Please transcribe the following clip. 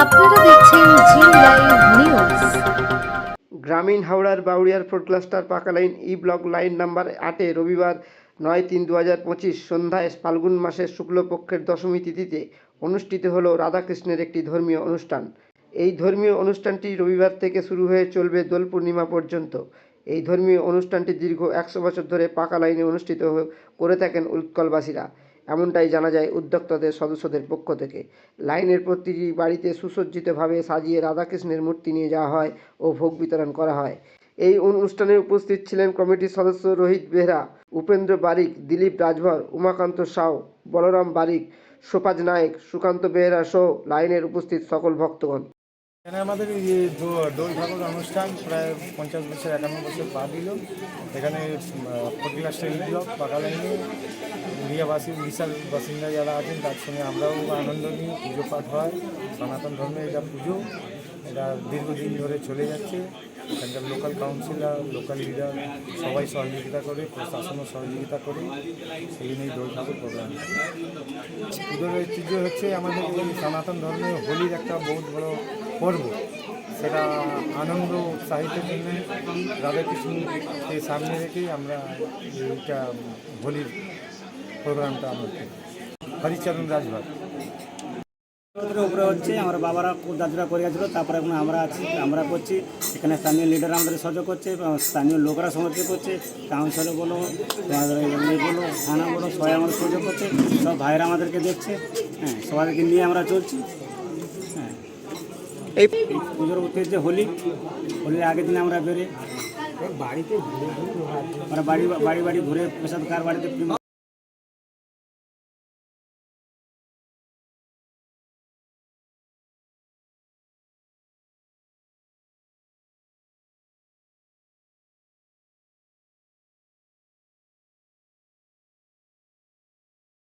আপনারা দেখছেন জি live news গ্রামীণ হাওড়ার বাউরিয়ার ফোর্ট ক্লাস্টার পাকা line E block line number আটে রবিবার নয় তিন দু হাজার পঁচিশ সন্ধ্যায় ফাল্গুন মাসের শুক্লপক্ষের দশমী তিথিতে অনুষ্ঠিত হলো রাধাকৃষ্ণের একটি ধর্মীয় অনুষ্ঠান। এই ধর্মীয় অনুষ্ঠানটি রবিবার থেকে শুরু হয়ে চলবে দোল পূর্ণিমা পর্যন্ত। এই ধর্মীয় অনুষ্ঠানটি দীর্ঘ একশো বছর ধরে পাকা লাইনে অনুষ্ঠিত করে থাকেন উৎকলবাসীরা। এমনটাই জানা যায় উদ্যোক্তাদের সদস্যদের পক্ষ থেকে। লাইনের প্রতিটি বাড়িতে সুসজ্জিতভাবে সাজিয়ে রাধাকৃষ্ণের মূর্তি নিয়ে যাওয়া হয় ও ভোগ বিতরণ করা হয়। এই অনুষ্ঠানে উপস্থিত ছিলেন কমিটির সদস্য রোহিত বেহরা, উপেন্দ্র বারিক, দিলীপ রাজভর, উমাকান্ত সাউ, বলরাম বারিক, সোপাজ নায়েক, সুকান্ত বেহরা সহ লাইনের উপস্থিত সকল ভক্তগণ। এখানে আমাদের এই দোল ঠাকুর অনুষ্ঠান প্রায় পঞ্চাশ বছর, একান্ন বছর পা দিল। এখানে ফটিলাস্টার ব্লক পাকা লাইনে উড়িয়াবাসী উড়িষ্যার বাসিন্দা যারা আছেন, তার সঙ্গে আমরাও আনন্দ নিই পুজো পাঠ হয়। সনাতন ধর্মের এটা পুজো। এটা দীর্ঘদিন ধরে চলে যাচ্ছে। এখানকার লোকাল কাউন্সিলর লোকাল লিডার সবাই সহযোগিতা করে, প্রশাসনও সহযোগিতা করে সেই জন্যই দোল ঠাকুর প্রোগ্রাম পুজোর ঐতিহ্য হচ্ছে আমাদের সনাতন ধর্মে হোলির একটা বহুত বড় পর্ব সেটা আনন্দ উৎসাহিতের জন্য রাধাকৃষ্ণকে সামনে রেখেই আমরা এইটা হোলির প্রোগ্রামটা আমরা। হরিচরণ আমাদের উপরে হচ্ছে, আমার বাবারা দাদুরা করে গেছিল, তারপরে এখন আমরা আছি, আমরা করছি। এখানে স্থানীয় লিডার আমাদের সহযোগ করছে স্থানীয় লোকরা সহযোগ করছে কাউন্সিলর বলো বলো, থানা বলো, সবাই আমাদের সহযোগ করছে, সব ভাইরা আমাদেরকে দেখছে হ্যাঁ সবাইকে নিয়ে আমরা চলছি। এই পুজোর উদ্দেশ্যে হোলি, হোলির আগের দিন আমরা বেরোই। বাড়িতে আমরা বাড়ি বাড়ি বাড়ি ঘুরে প্রসাদ কার বাড়িতে